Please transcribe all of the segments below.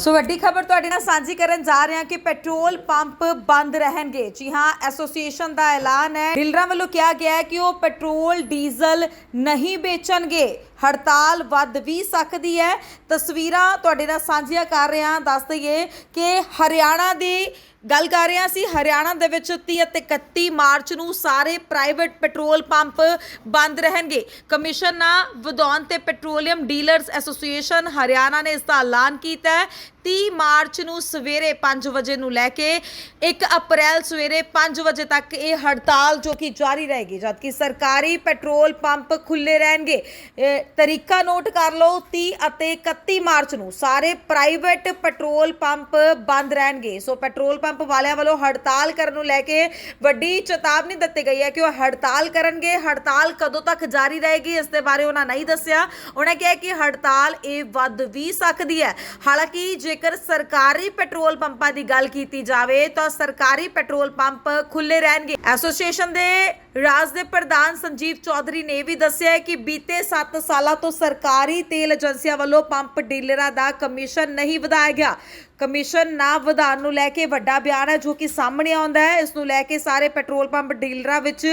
ਸੋ ਵੱਡੀ ਖਬਰ ਤੁਹਾਡੇ ਨਾਲ ਸਾਂਝੀ ਕਰਨ ਜਾ ਰਹੇ ਹਾਂ ਕਿ ਪੈਟਰੋਲ ਪੰਪ ਬੰਦ ਰਹਿਣਗੇ। ਜੀ ਹਾਂ, ਐਸੋਸੀਏਸ਼ਨ ਦਾ ਐਲਾਨ ਹੈ। ਡੀਲਰਾਂ ਵੱਲੋਂ ਕਿਹਾ ਗਿਆ ਹੈ ਕਿ ਉਹ ਪੈਟਰੋਲ, ਡੀਜ਼ਲ ਨਹੀਂ ਵੇਚਣਗੇ। ਹੜਤਾਲ ਵੱਧ ਵੀ ਸਕਦੀ ਹੈ। ਤਸਵੀਰਾਂ ਤੁਹਾਡੇ ਨਾਲ ਸਾਂਝੀਆਂ ਕਰ ਰਹੇ ਹਾਂ। ਦੱਸ ਦਈਏ ਕਿ ਹਰਿਆਣਾ ਦੇ ਗੱਲ ਕਰ ਰਹੇ ਹਾਂ ਅਸੀਂ ਹਰਿਆਣਾ ਦੇ ਵਿੱਚ 30 ਅਤੇ 31 ਮਾਰਚ ਨੂੰ ਸਾਰੇ ਪ੍ਰਾਈਵੇਟ ਪੈਟਰੋਲ ਪੰਪ ਬੰਦ ਰਹਿਣਗੇ। ਕਮਿਸ਼ਨ ਨਾ ਵਧਾਉਣ ਤੇ ਪੈਟਰੋਲੀਅਮ ਡੀਲਰਸ ਐਸੋਸੀਏਸ਼ਨ ਹਰਿਆਣਾ ਨੇ ਇਸ ਦਾ ਐਲਾਨ ਕੀਤਾ ਹੈ। 30 ਮਾਰਚ ਨੂੰ ਸਵੇਰੇ 5 ਵਜੇ ਨੂੰ ਲੈ ਕੇ 1 ਅਪ੍ਰੈਲ ਸਵੇਰੇ 5 ਵਜੇ ਤੱਕ ਇਹ ਹੜਤਾਲ ਜੋ ਕਿ ਜਾਰੀ ਰਹੇਗੀ, ਜਦਕਿ ਸਰਕਾਰੀ ਪੈਟਰੋਲ ਪੰਪ ਖੁੱਲੇ ਰਹਿਣਗੇ। ਤਰੀਕਾ ਨੋਟ ਕਰ ਲਓ 30 ਅਤੇ 31 ਮਾਰਚ ਨੂੰ ਸਾਰੇ ਪ੍ਰਾਈਵੇਟ ਪੈਟਰੋਲ ਪੰਪ ਬੰਦ ਰਹਿਣਗੇ। ਸੋ ਪੈਟਰੋਲ ਪੰਪ ਵਾਲਿਆਂ ਵੱਲੋਂ ਹੜਤਾਲ ਕਰਨ ਨੂੰ ਲੈ ਕੇ ਵੱਡੀ ਚੇਤਾਵਨੀ ਦਿੱਤੀ ਗਈ ਹੈ ਕਿ ਉਹ ਹੜਤਾਲ ਕਰਨਗੇ। ਹੜਤਾਲ ਕਦੋਂ ਤੱਕ ਜਾਰੀ ਰਹੇਗੀ ਇਸ ਦੇ ਬਾਰੇ ਉਹਨਾਂ ਨਹੀਂ ਦੱਸਿਆ। ਉਹਨਾਂ ਕਿਹਾ ਕਿ ਹੜਤਾਲ ਇਹ ਵੱਧ ਵੀ ਸਕਦੀ ਹੈ। ਹਾਲਾਂਕਿ ਜੇਕਰ ਸਰਕਾਰੀ ਪੈਟਰੋਲ ਪੰਪਾਂ ਦੀ ਗੱਲ ਕੀਤੀ ਜਾਵੇ ਤਾਂ ਸਰਕਾਰੀ ਪੈਟਰੋਲ ਪੰਪ ਖੁੱਲੇ ਰਹਿਣਗੇ। ਐਸੋਸੀਏਸ਼ਨ ਦੇ ਰਾਜ ਦੇ ਪ੍ਰਧਾਨ ਸੰਜੀਵ ਚੌਧਰੀ ਨੇ ਵੀ ਦੱਸਿਆ ਕਿ ਬੀਤੇ 7 ਸਾਲਾਂ ਤੋਂ ਸਰਕਾਰੀ ਤੇਲ ਏਜੰਸੀਆਂ ਵੱਲੋਂ ਪੰਪ ਡੀਲਰਾਂ ਦਾ ਕਮਿਸ਼ਨ ਨਹੀਂ ਵਧਾਇਆ ਗਿਆ। ਕਮਿਸ਼ਨ ਨਾ ਵਧਾਉਣ ਨੂੰ ਲੈ ਕੇ ਵੱਡਾ ਬਿਆਨ ਹੈ, ਜੋ ਕਿ ਸਾਹਮਣੇ ਆਉਂਦਾ ਹੈ। ਇਸ ਨੂੰ ਲੈ ਕੇ ਸਾਰੇ ਪੈਟਰੋਲ ਪੰਪ ਡੀਲਰਾਂ ਵਿੱਚ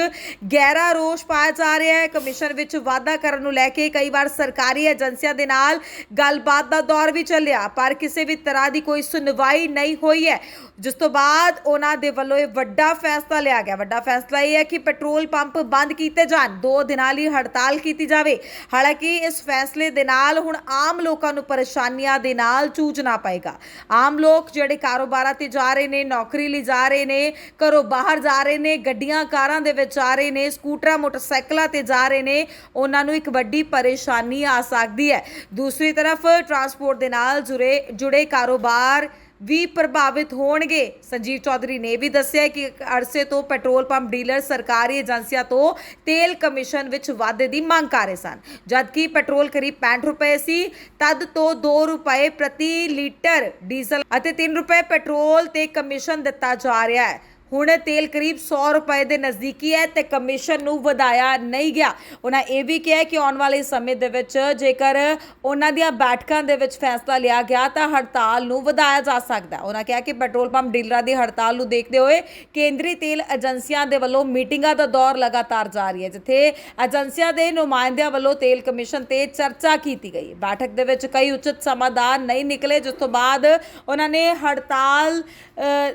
ਗਹਿਰਾ ਰੋਸ ਪਾਇਆ ਜਾ ਰਿਹਾ ਹੈ। ਕਮਿਸ਼ਨ ਵਿੱਚ ਵਾਅਦਾ ਕਰਨ ਨੂੰ ਲੈ ਕੇ ਕਈ ਵਾਰ ਸਰਕਾਰੀ ਏਜੰਸੀਆਂ ਦੇ ਨਾਲ ਗੱਲਬਾਤ ਦਾ ਦੌਰ ਵੀ ਚੱਲਿਆ, ਪਰ ਕਿਸੇ ਵੀ ਤਰ੍ਹਾਂ ਦੀ ਕੋਈ ਸੁਣਵਾਈ ਨਹੀਂ ਹੋਈ ਹੈ। ਜਿਸ ਤੋਂ ਬਾਅਦ ਉਹਨਾਂ ਦੇ ਵੱਲੋਂ ਇਹ ਵੱਡਾ ਫੈਸਲਾ ਲਿਆ ਗਿਆ। ਵੱਡਾ ਫੈਸਲਾ ਇਹ ਹੈ ਕਿ ਪੈਟਰੋਲ ਪੰਪ ਬੰਦ ਕੀਤੇ ਜਾਣ, ਦੋ ਦਿਨਾਂ ਲਈ ਹੜਤਾਲ ਕੀਤੀ ਜਾਵੇ। ਹਾਲਾਂਕਿ ਇਸ ਫੈਸਲੇ ਦੇ ਨਾਲ ਹੁਣ ਆਮ ਲੋਕਾਂ ਨੂੰ ਪਰੇਸ਼ਾਨੀਆਂ ਦੇ ਨਾਲ ਜੂਝਣਾ ਪਏਗਾ। ਆਮ ਲੋਕ ਜਿਹੜੇ ਕਾਰੋਬਾਰਾਂ ਤੇ ਜਾ ਰਹੇ ਨੇ, ਨੌਕਰੀ ਲਈ ਜਾ ਰਹੇ ਨੇ, ਘਰੋਂ ਬਾਹਰ ਜਾ ਰਹੇ ਨੇ, ਗੱਡੀਆਂ, ਕਾਰਾਂ ਦੇ ਵਿੱਚ ਆ ਰਹੇ ਨੇ, ਸਕੂਟਰਾਂ, ਮੋਟਰਸਾਈਕਲਾਂ ਤੇ ਜਾ ਰਹੇ ਨੇ, ਉਹਨਾਂ ਨੂੰ ਇੱਕ ਵੱਡੀ ਪਰੇਸ਼ਾਨੀ ਆ ਸਕਦੀ ਹੈ। ਦੂਸਰੀ ਤਰਫ ਟਰਾਂਸਪੋਰਟ ਦੇ ਨਾਲ ਜੁੜੇ ਜੁੜੇ ਕਾਰੋਬਾਰ ਵੀ ਪ੍ਰਭਾਵਿਤ ਹੋਣਗੇ। ਸੰਜੀਵ ਚੌਧਰੀ ਨੇ ਵੀ ਦੱਸਿਆ ਕਿ ਅਰਸੇ ਤੋਂ ਪੈਟਰੋਲ ਪੰਪ ਡੀਲਰ ਸਰਕਾਰੀ ਏਜੰਸੀਆਂ ਤੋਂ ਤੇਲ ਕਮਿਸ਼ਨ ਵਿੱਚ ਵਾਧੇ ਦੀ ਮੰਗ ਕਰ ਰਹੇ ਸਨ। ਜਦਕਿ ਪੈਟਰੋਲ ਕਰੀਬ 65 ਰੁਪਏ ਸੀ, ਤਦ ਤੋਂ 2 ਰੁਪਏ ਪ੍ਰਤੀ ਲੀਟਰ ਡੀਜ਼ਲ ਅਤੇ 3 ਰੁਪਏ ਪੈਟਰੋਲ ਤੇ ਕਮਿਸ਼ਨ ਦਿੱਤਾ ਜਾ ਰਿਹਾ ਹੈ। ਹੁਣ ਤੇਲ ਕਰੀਬ 100 ਰੁਪਏ ਦੇ ਨਜ਼ਦੀਕੀ ਹੈ ਤੇ ਕਮਿਸ਼ਨ ਨੂੰ ਵਧਾਇਆ ਨਹੀਂ ਗਿਆ। ਉਹਨਾਂ ਇਹ ਵੀ ਕਿਹਾ ਕਿ ਆਉਣ ਵਾਲੇ ਸਮੇਂ ਦੇ ਵਿੱਚ ਜੇਕਰ ਉਹਨਾਂ ਦੀਆਂ ਬੈਠਕਾਂ ਦੇ ਵਿੱਚ ਫੈਸਲਾ ਲਿਆ ਗਿਆ ਤਾਂ ਹੜਤਾਲ ਨੂੰ ਵਧਾਇਆ ਜਾ ਸਕਦਾ ਉਹਨਾਂ ਕਿਹਾ ਕਿ ਪੈਟਰੋਲ ਪੰਪ ਡੀਲਰਾਂ ਦੀ ਹੜਤਾਲ ਨੂੰ ਦੇਖਦੇ ਹੋਏ ਕੇਂਦਰੀ ਤੇਲ ਏਜੰਸੀਆਂ ਦੇ ਵੱਲੋਂ ਮੀਟਿੰਗਾਂ ਦਾ ਦੌਰ ਲਗਾਤਾਰ ਜਾਰੀ ਹੈ, ਜਿੱਥੇ ਏਜੰਸੀਆਂ ਦੇ ਨੁਮਾਇੰਦਿਆਂ ਵੱਲੋਂ ਤੇਲ ਕਮਿਸ਼ਨ ਤੇ ਚਰਚਾ ਕੀਤੀ ਗਈ। ਬੈਠਕ ਦੇ ਵਿੱਚ ਕਈ ਉਚਿਤ ਸਮਾਧਾਨ ਨਹੀਂ ਨਿਕਲੇ, ਜਿਸ ਤੋਂ ਬਾਅਦ ਉਹਨਾਂ ਨੇ ਹੜਤਾਲ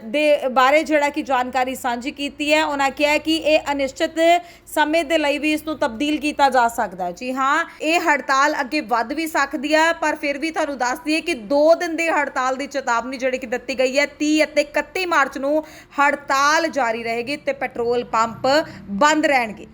ਦੇ ਬਾਰੇ ਜਿਹੜਾ ਕਿ ਜਾਣਕਾਰੀ ਸਾਂਝੀ ਕੀਤੀ ਹੈ। ਉਹਨਾਂ ਕਿਹਾ ਕਿ ਇਹ ਅਨਿਸ਼ਚਿਤ ਸਮੇਂ ਦੇ ਲਈ ਵੀ ਇਸ ਨੂੰ ਤਬਦੀਲ ਕੀਤਾ ਜਾ ਸਕਦਾ ਹੈ। ਜੀ ਹਾਂ, ਇਹ ਹੜਤਾਲ ਅੱਗੇ ਵੱਧ ਵੀ ਸਕਦੀ ਹੈ, ਪਰ ਫਿਰ ਵੀ ਤੁਹਾਨੂੰ ਦੱਸ ਦਈਏ ਕਿ 2 ਦਿਨ ਦੀ ਹੜਤਾਲ ਦੀ ਚੇਤਾਵਨੀ ਜਿਹੜੀ ਕਿ ਦਿੱਤੀ ਗਈ ਹੈ 30 ਅਤੇ 31 ਮਾਰਚ ਨੂੰ ਹੜਤਾਲ ਜਾਰੀ ਰਹੇਗੀ ਤੇ ਪੈਟਰੋਲ ਪੰਪ ਬੰਦ ਰਹਿਣਗੇ।